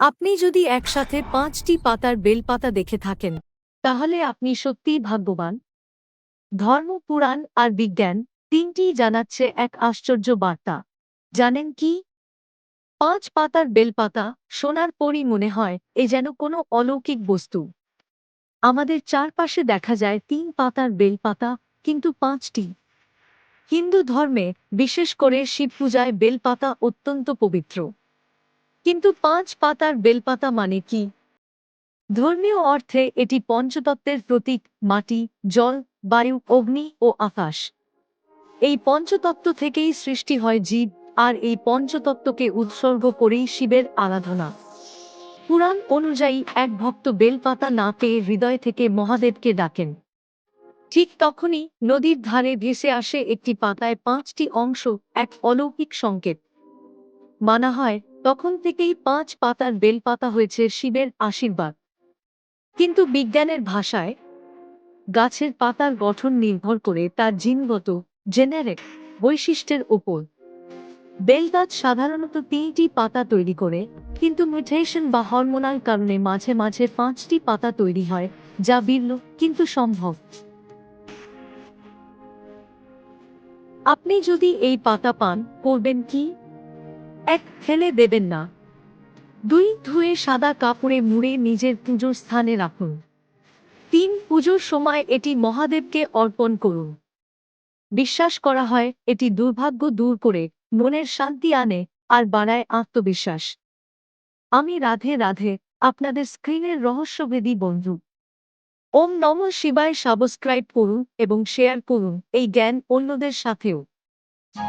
আপনি যদি একসাথে পাঁচটি পাতার বেলপাতা দেখে থাকেন, তাহলে আপনি সত্যিই ভাগ্যবান। ধর্ম, পুরাণ আর বিজ্ঞান তিনটিই জানাচ্ছে এক আশ্চর্য বার্তা। জানেন কি? পাঁচ পাতার বেলপাতা সোনার পরই মনে হয় এ যেন কোনো অলৌকিক বস্তু। আমাদের চারপাশে দেখা যায় তিন পাতার বেলপাতা, কিন্তু পাঁচটি। হিন্দু ধর্মে বিশেষ করে শিব পূজায় বেলপাতা অত্যন্ত পবিত্র। কিন্তু পাঁচ পাতার বেলপাতা মানে কি? ধর্মীয় অর্থে এটি পঞ্চতত্ত্বের প্রতীক, মাটি, জল, বায়ু, অগ্নি ও আকাশ। এই পঞ্চতত্ত্ব থেকেই সৃষ্টি হয় জীব, আর এই পঞ্চতত্ত্বকে উৎসর্গ করেই শিবের আরাধনা। পুরাণ অনুযায়ী এক ভক্ত বেলপাতা না পেয়ে হৃদয় থেকে মহাদেবকে ডাকেন। ঠিক তখনই নদীর ধারে ভেসে আসে একটি পাতায় পাঁচটি অংশ, এক অলৌকিক সংকেত। মানা হয় তখন থেকেই পাঁচ পাতার বেলপাতা হয়েছে শিবের আশীর্বাদ। কিন্তু বিজ্ঞানের ভাষায় গাছের পাতার গঠন নির্ভর করে তার জিনগত, জেনারেক বৈশিষ্ট্যের ওপর বেলগাছ সাধারণত তিনটি পাতা তৈরি করে, কিন্তু মিউটেশন বা হরমোনাল কারণে মাঝে মাঝে পাঁচটি পাতা তৈরি হয়, যা বিরল কিন্তু সম্ভব। আপনি যদি এই পাতা পান, করবেন কি? এক ফেলে দেবেন না। দুই ধুয়ে সাদা কাপড়ে মুড়ে নিজের পুজোর স্থানে রাখুন। তিন পুজোর সময় এটি মহাদেবকে অর্পণ করুন। বিশ্বাস করা হয়, এটি দুর্ভাগ্য দূর করে মনের শান্তি আনে আর বাড়ায় আত্মবিশ্বাস। আমি রাধে রাধে, আপনাদের স্ক্রিনের রহস্যভেদী বন্ধু। ওম নম শিবায় সাবস্ক্রাইব করুন এবং শেয়ার করুন এই জ্ঞান অন্যদের সাথেও।